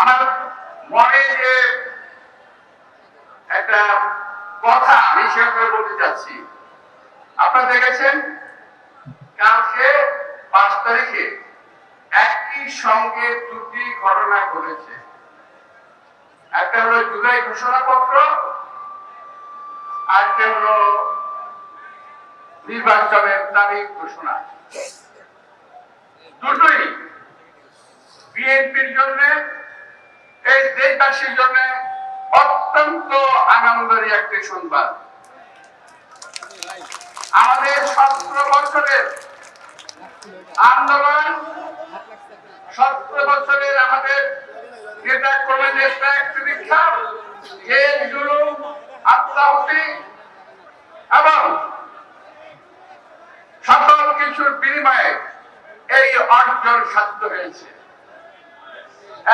আমার মনে যে একটা কথা আমি সেভাবে বলতে চাচ্ছি। আপনারা দেখেছেন? কালকে পাঁচ তারিখে একই সঙ্গে দুটি ঘটনা ঘটেছে। একটা হলো জুলাই ঘোষণাপত্র আর একটা হলো নির্বাচনের তারিখ ঘোষণা। দুটোই বিএনপির জন্য এই দেশবাসীর জন্য অত্যন্ত আনন্দের একটি সংবাদ। আমাদের সতেরো বছরের আন্দোলন, সতেরো বছরের আমাদের নেতা কর্মীদের ত্যাগ পরীক্ষা জেল আত্মাহুতি এবং সকল কিছুর বিনিময়ে এই অর্জন সাধ্য হয়েছে।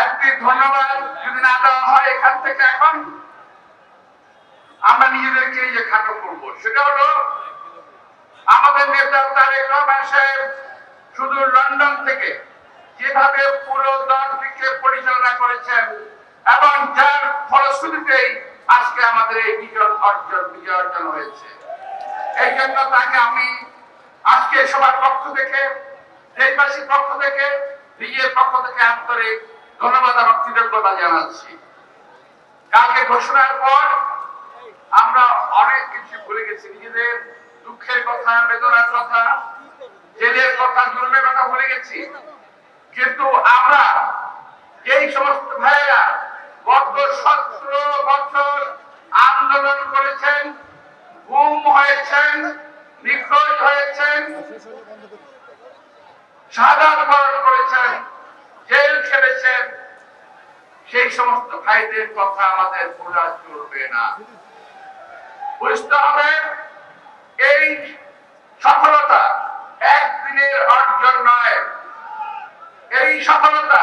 একটি ধন্যবাদ যদি না দেওয়া হয় এখান থেকে এখন আমরা নিজেদেরকে যে খাটো করব। সেটা হলো আমাদের নেতা তারেক রহমান সাহেব শুধু লন্ডন থেকে যেভাবে পুরো দলটিকে পরিচালনা করেছেন এবং যার ফলশ্রুতিতেই আজকে আমাদের এই বিজয় অর্জন বিজয় অর্জন হয়েছে। এই জন্য তাকে আমি আজকে সবার পক্ষ থেকে, দেশবাসীর পক্ষ থেকে নিজের পক্ষ থেকে আন্তরিক ধন্যবাদ এবং কৃতজ্ঞতা জানাচ্ছি। কালকে ঘোষণার পর আমরা অনেক কিছু ভুলে গেছি। নিজেদের দুঃখের কথা, বেদনার কথা জেলের কথা, জুলমের কথা ভুলে গেছি। কিন্তু আমরা, এই সমস্ত ভাইয়েরা, গত সতেরো বছর আন্দোলন করেছেন, গুম হয়েছেন, নিখোঁজ হয়েছেন সাধারণ করেছেন। জেল খেলেছেন সেই সমস্ত ভাইদের কথা আমাদের ভোলা চলবে না। বুঝতে হবে, এই সফলতা একদিনের অর্জন নয়। এই সফলতা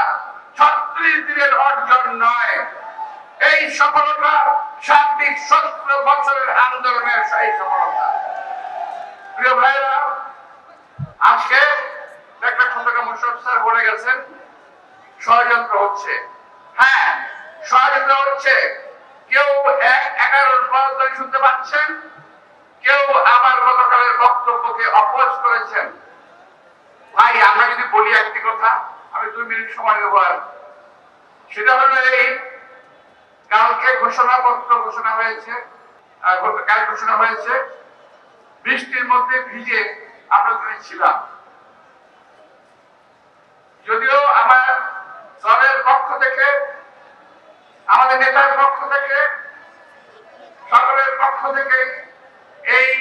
ছত্রিশ দিনের অর্জন নয়। এই সফলতা সার্বিক সতেরো বছরের আন্দোলনের সেই সফলতা। প্রিয় ভাইরা, আজকে একটা খন্দকার মুশরফ স্যার বলে গেছেন হচ্ছে। হ্যাঁ ষড়যন্ত্র হচ্ছে। কেউ এক শুনতে পাচ্ছেন? কেউ আবার গতকালের বক্তব্যকে অপোজ করেছেন? ভাই, আমরা যদি বলি একটি কথা, আমি দুই মিনিট সময় নেব আর। সেটা হলো এই, কালকে ঘোষণাপত্র ঘোষণা হয়েছে কাল ঘোষণা হয়েছে, বৃষ্টির মধ্যে ভিজে আমরা ছিলাম। যদিও আমার দলের পক্ষ থেকে, আমাদের নেতার পক্ষ থেকে, সকলের পক্ষ থেকে এই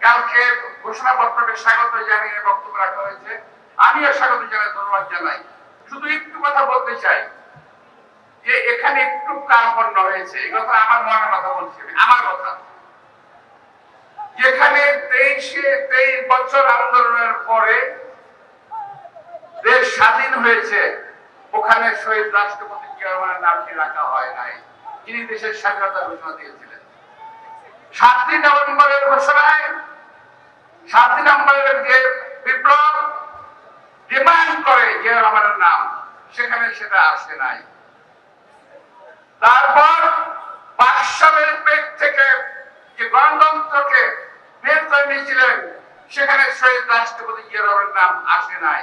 কালকে ঘোষণাপত্রকে স্বাগত জানিয়ে বক্তব্য রাখা হয়েছে। আমিও স্বাগত জানাই, ধন্যবাদ জানাই। শুধু একটু কথা বলতে চাই যে এখানে একটু কার্পণ্য হয়েছে এই কথা আমার মনের কথা বলছি আমার কথা। যেখানে তেইশে তেইশ বছর আন্দোলনের পরে দেশ স্বাধীন হয়েছে, ওখানে শহীদ রাষ্ট্রপতি নামটি রাখা হয় নাই। যিনি দেশের স্বাধীনতা ঘোষণা দিয়েছিলেন। সাতই নভেম্বরের ঘোষণায়, সাতই নভেম্বরের যে বিপ্লব ডিমান্ড করে নাম, সেখানে সেটা আসে নাই। তারপর বাকশালের পেট থেকে যে গণতন্ত্রকে বের করে নিয়েছিলেন, সেখানে শহীদ রাষ্ট্রপতি জিয়া রহমানের নাম আসে নাই।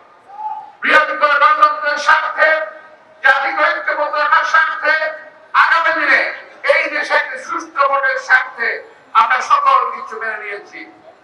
বৃহত্তর গণতন্ত্রের স্বার্থে জাতিক ঐক্যবদ্ধ রাখার স্বার্থে এই দেশে সুস্থ ভোটের স্বার্থে আমরা সকল কিছু মেনে নিয়েছি।